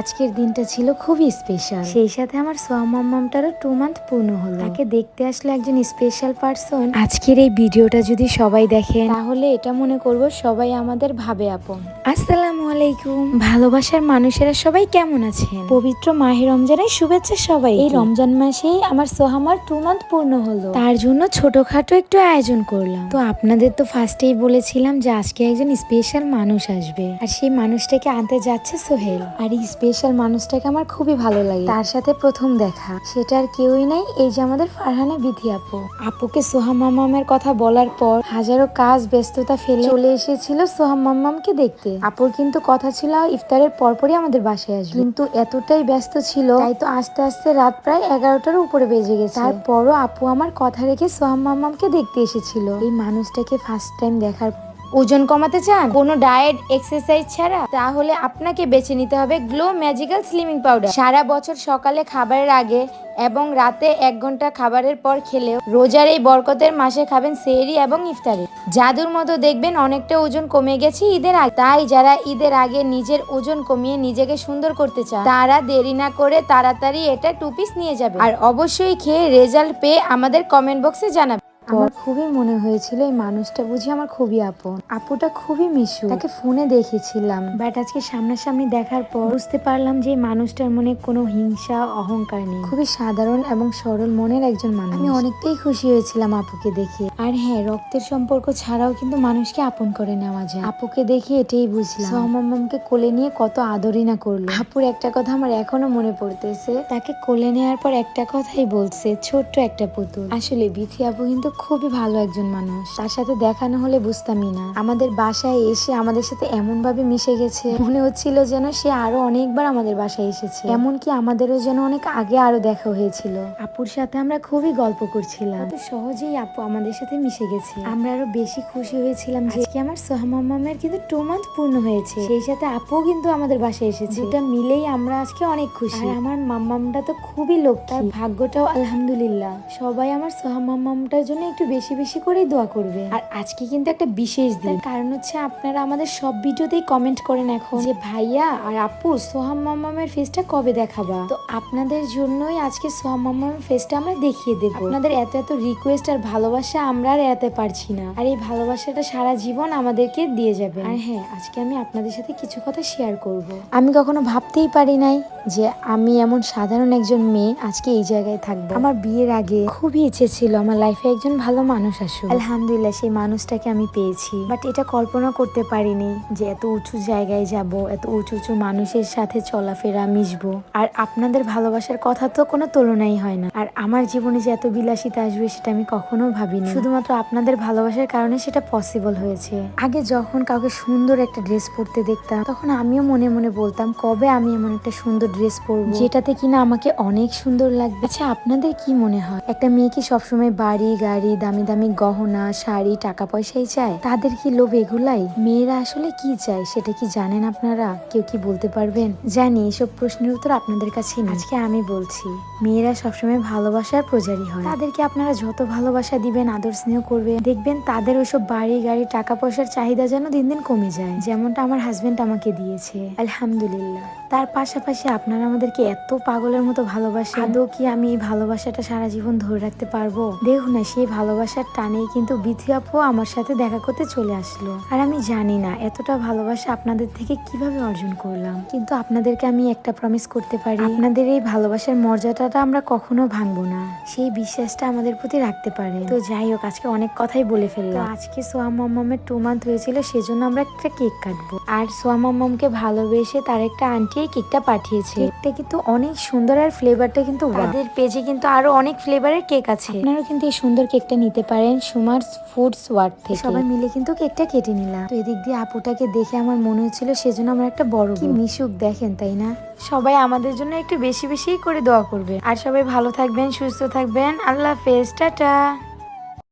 আজকের দিনটা ছিল খুবই স্পেশাল সেই সাথে আমার সোয়া মাম্মামটারও টু মান্থ পূর্ণ হলো। তাকে দেখতে আসলে একজন স্পেশাল পার্সন আজকের এই ভিডিওটা যদি সবাই দেখেন, তাহলে এটা মনে করব সবাই আমাদের ভাবে আপন। আসসালামু আলাইকুম। ভালোবাসার মানুষেরা সবাই কেমন আছেন? পবিত্র মাহে রমজানের শুভেচ্ছা সবাই এই রমজান মাসেই আমার সোহামার টু মান্থ পূর্ণ হলো। তার জন্য ছোটখাটো একটু আয়োজন করলাম। তো আপনাদের তো ফার্স্টেই বলেছিলাম যে আজকে একজন স্পেশাল মানুষ আসবে। আর সেই মানুষটাকে আনতে যাচ্ছে সোহেল। আর এই স্পেশাল মানুষটাকে আমার খুবই ভালো লাগে। তার সাথে প্রথম দেখা। সেটা আর কেউই নাই, এই যে আমাদের ফারহানা বিধি আপু। আপুকে সোহাম মামামের কথা বলার পর হাজারো কাজ ব্যস্ততা ফেলে চলে এসেছিল সোহাম মামামকে দেখতে। আপুর কিন্তু কথা ছিল ইফতারের পরপরই আমাদের বাসায় আসবে। কিন্তু এতটাই ব্যস্ত ছিল, তাই তো আস্তে আস্তে রাত প্রায় এগারোটার উপরে বেজে গেছে। তারপরও আপু আমার কথা রেখে সোহাম মামামকে দেখতে এসেছিল। এই মানুষটাকে ফার্স্ট টাইম দেখার ওজন কমাতে চান, কোনো ডায়েট এক্সারসাইজ ছাড়া, তাহলে আপনাকে বেছে নিতে হবে গ্লো ম্যাজিক্যাল স্লিমিং পাউডার সারা বছর সকালে খাবারের আগে এবং রাতে এক ঘণ্টা খাবারের পর খেলেও রোজার এই বরকতের মাসে খাবেন সেহরি এবং ইফতারে। জাদুর মতো দেখবেন অনেকটা ওজন কমে গেছে ঈদের আগে। তাই যারা ঈদের আগে নিজের ওজন কমিয়ে নিজেকে সুন্দর করতে চান, তারা দেরি না করে তাড়াতাড়ি এটা টু পিস নিয়ে যাবে আর অবশ্যই খেয়ে রেজাল্ট পেয়ে আমাদের কমেন্ট বক্সে জানাবে আমার খুবই মনে হয়েছিল এই মানুষটা বুঝি আমার খুবই আপন। আপুটা খুবই মিশু তাকে ফোনে দেখেছিলাম। বাট আজকে সামনাসামনি দেখার পর বুঝতে পারলাম যে মানুষটার মনে কোনো হিংসা, অহংকার নেই। খুবই সাধারণ এবং সরল মনের একজন মানুষ। আমি অনেকটাই খুশি হয়েছিলাম আপুকে দেখে। আর হ্যাঁ রক্তের সম্পর্ক ছাড়াও কিন্তু মানুষকে আপন করে নেওয়া যায়। আপুকে দেখে এটাই বুঝলাম। সোহামামকে কোলে নিয়ে কত আদরই না করল। আপুর একটা কথা আমার এখনও মনে পড়তেছে। তাকে কোলে নেওয়ার পর একটা কথাই বলছে, ছোট্ট একটা পুতুল। আসলে বিথি আপু কিন্তু খুবই ভালো একজন মানুষ। তার সাথে দেখানো হলে বুঝতামই না। আমাদের বাসায় এসে আমাদের সাথে এমন ভাবে মিশে গেছে। মনে হচ্ছিল যেন সে আরও অনেকবার আমাদের বাসায় এসেছে। এমনকি আমাদেরও যেন অনেক আগে আরও দেখা হয়েছিল। আপুর সাথে আমরা খুবই গল্প করছিলাম। সহজেই আপু আমাদের সাথে মিশে গেছে। আমরা আরও বেশি খুশি হয়েছিলাম যে আজকে আমার সোহামামের কিন্তু টু মান্থ পূর্ণ হয়েছে। সেই সাথে আপু কিন্তু আমাদের বাসায় এসেছে। এটা মিলেই আমরা আজকে অনেক খুশি। আমার মাম্মামটা তো খুবই লোক তার ভাগ্যটাও আলহামদুলিল্লাহ। সবাই আমার সোহামাম্মামটার জন্য একটু বেশি বেশি করেই দোয়া করবে। আর আজকে কিন্তু একটা বিশেষ দিন। কারণ হচ্ছে আপনারা আমাদের সব ভিডিওতেই কমেন্ট করেন এখন। যে ভাইয়া আর আপু সোহাম মামামের ফেসটা কবে দেখাবা? তো আপনাদের জন্যই আজকে সোহাম মামামের ফেসটা আমরা দেখিয়ে দেব। আপনাদের এত এত রিকোয়েস্ট আর ভালোবাসা আমরা আর এতে পারছি না। আর এই ভালোবাসাটা সারা জীবন আমাদেরকে দিয়ে যাবে। আর হ্যাঁ আজকে আমি আপনাদের সাথে কিছু কথা শেয়ার করব। আমি কখনো ভাবতেই পারি নাই যে আমি এমন সাধারণ একজন মেয়ে আজকে এই জায়গায় থাকব। আমার বিয়ের আগে খুবই ইচ্ছে ছিল আমার লাইফে একজন ভালো মানুষ আসুক আলহামদুলিল্লাহ, সেই মানুষটাকে আমি পেয়েছি। বাট এটা কল্পনা করতে পারিনি যে এত উঁচু জায়গায় যাব, এত উঁচু উঁচু মানুষের সাথে চলাফেরা মিশবো। আর আপনাদের ভালোবাসার কথা তো কোনো তুলনাই হয় না। আর আমার জীবনে যে এত বিলাসিতা আসবে সেটা আমি কখনো ভাবিনি। শুধুমাত্র আপনাদের ভালোবাসার কারণে সেটা পসিবল হয়েছে। আগে যখন কাউকে সুন্দর একটা ড্রেস পরতে দেখতাম, তখন আমিও মনে মনে বলতাম, কবে আমি এমন একটা সুন্দর ড্রেস পরবো? যেটাতে কিনা আমাকে অনেক সুন্দর লাগবে। আচ্ছা আপনাদের কি মনে হয়? একটা মেয়ে কি সবসময় বাড়ি, গাড়ি দামি দামি গহনা, শাড়ি টাকা পয়সাই চায় তাদের কি লোভ এগুলাই? মেয়েরা আসলে কি চায় সেটা কি জানেন আপনারা? কেউ কি বলতে পারবেন? জানি, এসব প্রশ্নের উত্তর আপনাদের কাছে আজকে আমি বলছি, মেয়েরা সবসময় ভালোবাসার প্রজারি হয়। তাদেরকে আপনারা যত ভালোবাসা দিবেন, আদর স্নেহ করবে দেখবেন তাদের ওইসব বাড়ি, গাড়ি টাকা পয়সার চাহিদা যেন দিন দিন কমে যায়। যেমনটা আমার হাজবেন্ড আমাকে দিয়েছে। আলহামদুলিল্লাহ। তার পাশাপাশি আপনারা আমাদেরকে এত পাগলের মতো ভালোবাসে আদৌ কি আমি এই ভালোবাসাটা সারা জীবন ধরে রাখতে পারব? দেখুন না, সেই ভালোবাসার টানেই কিন্তু বিথি আপু আমার সাথে দেখা করতে চলে আসলো। আর আমি জানি না এতটা ভালোবাসা আপনাদের থেকে কীভাবে অর্জন করলাম। কিন্তু আপনাদেরকে আমি একটা প্রমিস করতে পারি, আপনাদের এই ভালোবাসার মর্যাদাটা আমরা কখনো ভাঙবো না। সেই বিশ্বাসটা আমাদের প্রতি রাখতে পারে। তো যাই হোক, আজকে অনেক কথাই বলে ফেললাম। আজকে সোয়া মামামের টু মান্থ হয়েছিল, সেজন্য আমরা একটা কেক কাটবো। আর সোয়া মামামকে ভালোবেসে তার একটা আন্টি এই কেকটা পাঠিয়েছে। কেকটা কিন্তু অনেক সুন্দর আর ফ্লেভারটা কিন্তু তাদের পেজে কিন্তু আরও অনেক ফ্লেভারের কেক আছে। আপনারা কিন্তু এই সুন্দর কেকটা নিতে পারেন সুমার্স ফুডস ওয়ার্ড থেকে। সবাই মিলে কিন্তু কেকটা কেটে নিলাম। তো এদিক দিয়ে আপুটাকে দেখে আমার মনে হচ্ছিল সেজন্য আমার একটা বড় কি মিশুক দেখেন তাই না? সবাই আমাদের জন্য একটু বেশি বেশি করে দোয়া করবে। আর সবাই ভালো থাকবেন সুস্থ থাকবেন। আল্লাহ হাফেজ টাটা।